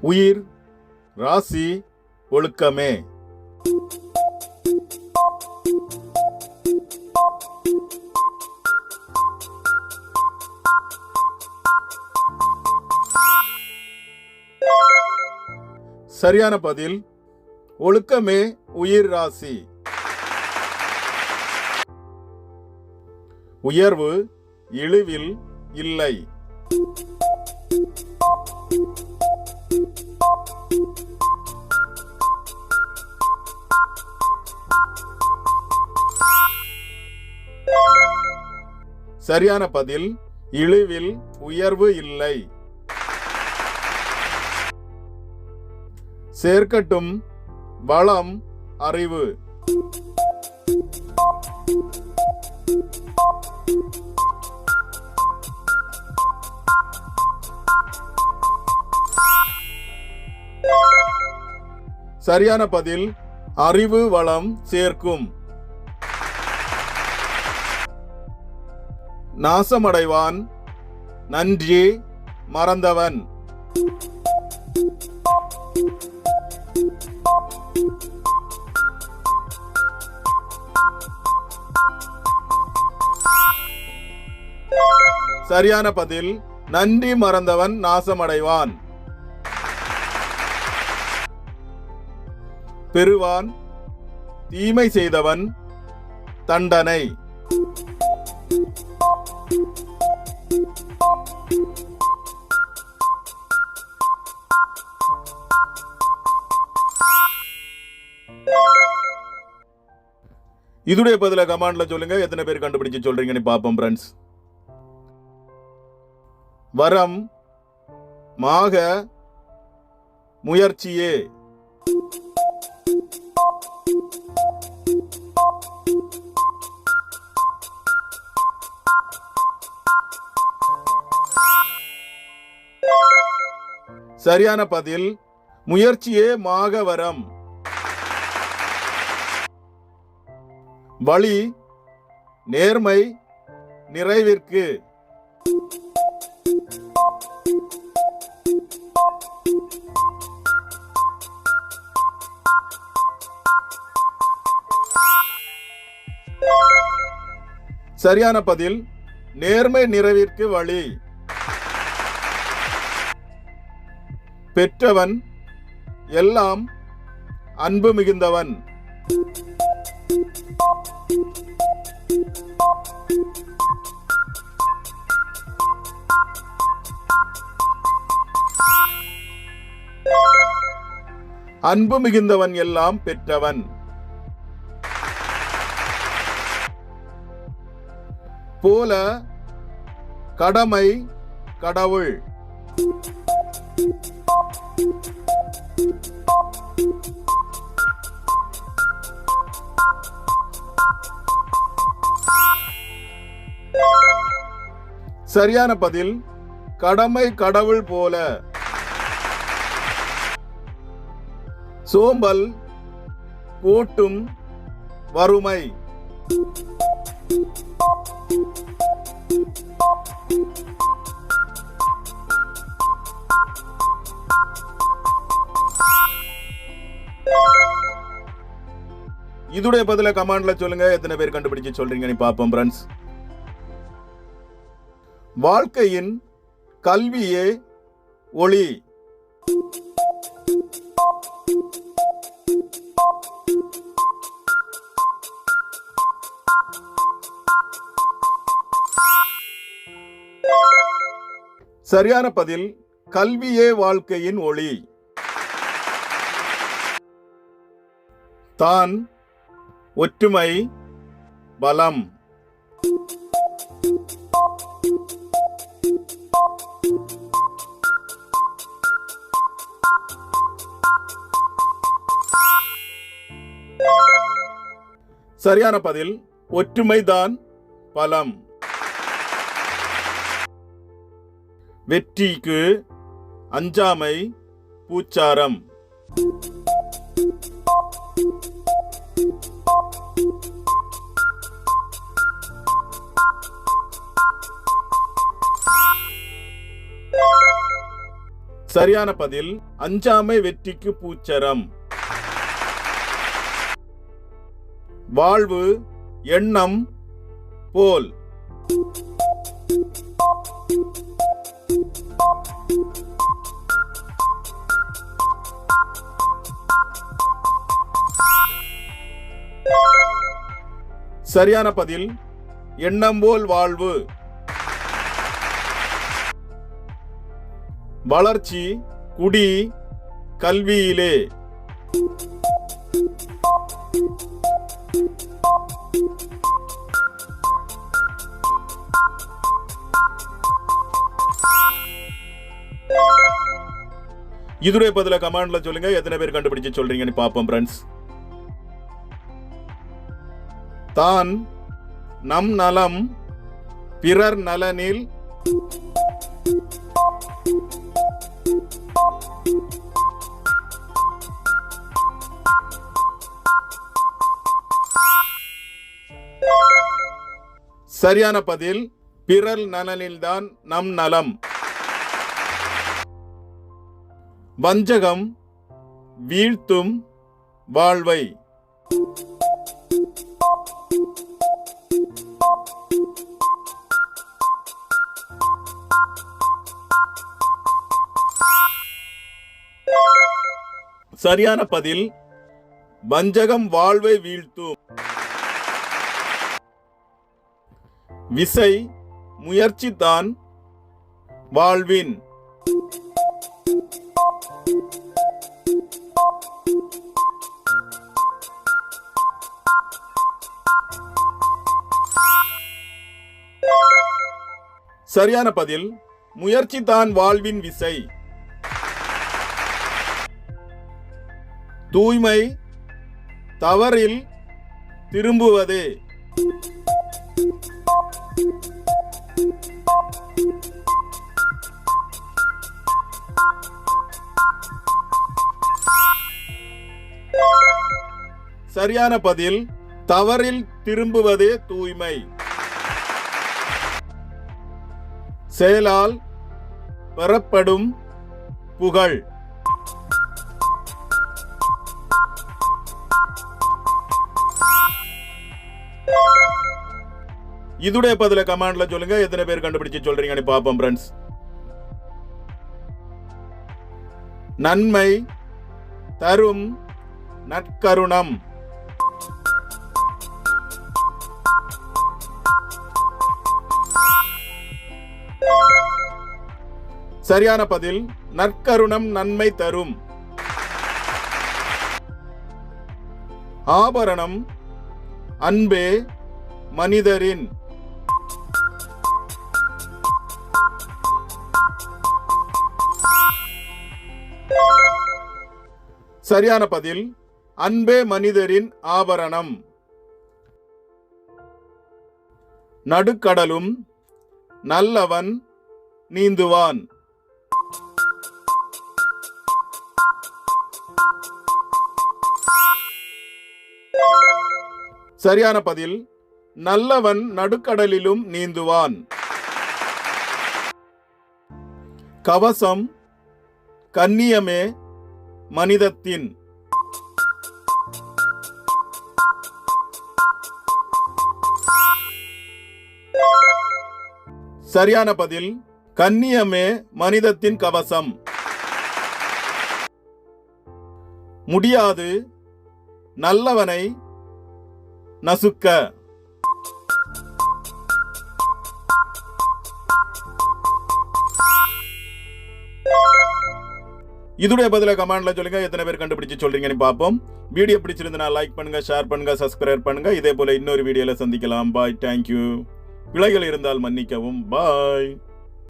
உயிர் ராசி ஒழுக்கமே. சரியான பதில் ஒழுக்கமே உயிர் ராசி. உயர்வு இழிவில் இல்லை. சரியான பதில் இழிவில் உயர்வு இல்லை. சேர்க்கட்டும் வளம் அறிவு. சரியான பதில் அறிவு வளம் சேர்க்கும். நாசமடைவான். நன்றி மறந்தவன். சரியான பதில் நன்றி மறந்தவன் நாசமடைவான். பெறுவான் தீமை செய்தவன் தண்டனை. இதுடைய பதில கமாண்ட்ல சொல்லுங்க. எத்தனை பேர் கண்டுபிடிச்சு சொல்றீங்கன்னு பார்ப்போம் ஃப்ரெண்ட்ஸ் வரம் மாக முயற்சியே. சரியான பதில் முயற்சியே மாகவரம் வழி நேர்மை நிறைவிற்கு. சரியான பதில் நேர்மை நிறைவிற்கு வழி. பெற்றவன் எல்லாம் அன்பு மிகுந்தவன். அன்பு மிகுந்தவன் எல்லாம் பெற்றவன். போல கடமை கடவுள். சரியான பதில் கடமை கடவுள் போல. சோம்பல் கூட்டும் வறுமை. இதுடைய பதில கமாண்ட்ல சொல்லுங்க. எத்தனை பேர் கண்டுபிடிச்சு சொல்றீங்கன்னு பார்ப்போம் ஃப்ரெண்ட்ஸ் வாழ்க்கையின் கல்வியே ஒளி. சரியான பதில் கல்வியே வாழ்க்கையின் ஒளி. தான் ஒற்றுமை பலம். சரியான பதில் ஒற்றுமைதான் பலம். வெற்றிக்கு அஞ்சாமை பூச்சாரம். சரியான பதில் அஞ்சாமை வெற்றிக்கு பூச்சரம். வாழ்வு எண்ணம் போல். சரியான பதில் எண்ணம் போல் வாழ்வு. வளர்ச்சி குடி கல்வியிலே. இதுடைய பதில கமாண்ட்ல சொல்லுங்க. எத்தனை பேர் கண்டுபிடிச்சு சொல்றீங்கன்னு பாப்போம் ஃப்ரெண்ட்ஸ் தான் நம் நலம் பிறர் நலனில் சரியான பதில் பிறர் நலனில்தான் நம் நலம். வஞ்சகம் வீழ்த்தும் வாழ்வை. சரியான பதில் வஞ்சகம் வாழ்வை வீழ்த்தும். விசை முயற்சி தான் வாழ்வின். சரியான பதில் முயற்சி தான் வாழ்வின் விசை. தூய்மை தவறில் திரும்புவது. சரியான பதில் தவறில் திரும்புவது தூய்மை. செயலால் பெறப்படும் புகழ். இதுடைய பதில கமெண்ட்ல சொல்லுங்க. எத்தனை பேர் கண்டுபிடிச்சு சொல்றீங்கன்னு பார்ப்போம் ஃப்ரெண்ட்ஸ் நன்மை தரும் நற்கருணம். சரியான பதில் நற்கருணம் நன்மை தரும். ஆபரணம் அன்பே மனிதரின். சரியான பதில் அன்பே மனிதரின் ஆபரணம். நடுக்கடலும் நல்லவன் நீந்துவான். சரியான பதில் நல்லவன் நடுக்கடலிலும் நீந்துவான். கவசம் கண்ணியமே மனிதத்தின். சரியான பதில் கண்ணியமே மனிதத்தின் கவசம். முடியாது நல்லவனை நசுக்க. இதுடைய பதில கமெண்ட்ல சொல்லுங்க. எத்தனை பேர் கண்டுபிடிச்சு சொல்றீங்கன்னு பார்ப்போம். வீடியோ பிடிச்சிருந்தா லைக் பண்ணுங்க ஷேர் பண்ணுங்க சப்ஸ்கிரைப் பண்ணுங்க. இதே போல இன்னொரு வீடியோல சந்திக்கலாம். பாய் தேங்க்யூ பிழைகள் இருந்தால் மன்னிக்கவும். பாய்